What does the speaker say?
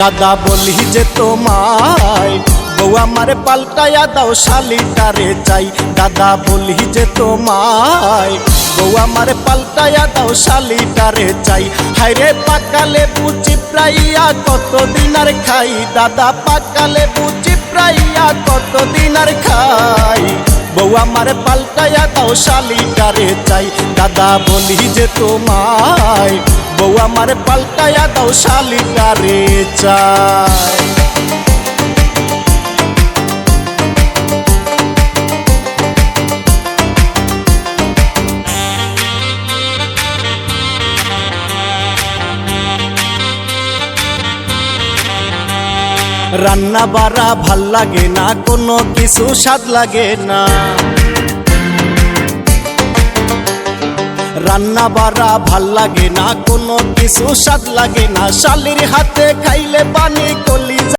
দাদা বলি যে তোমায়, বউ আমার পাল্টায়া দাও শালিটারে চাই। দাদা বলি যে তোমায়, বউ আমার পাল্টায়া দাও শালিটারে চাই। হাইরে পাকালে বুঝি প্রাইয়া কতদিন আর খাই। দাদা পাকালে বুঝি প্রাইয়া কতদিন আর খাই। বউ আমার পাল্টায়া দাও শালিটারে চাই। দাদা বলি যে তোমায় বউ আমার পাল্টায়া দাও শালিটারে চাই। রান্না বাড়া ভালো লাগে না, কোনো কিছু স্বাদ লাগে না। রান্না বাড়া ভালো লাগে না, কোনো কিছু স্বাদ লাগে না। শালির হাতে খাইলে পানি কোল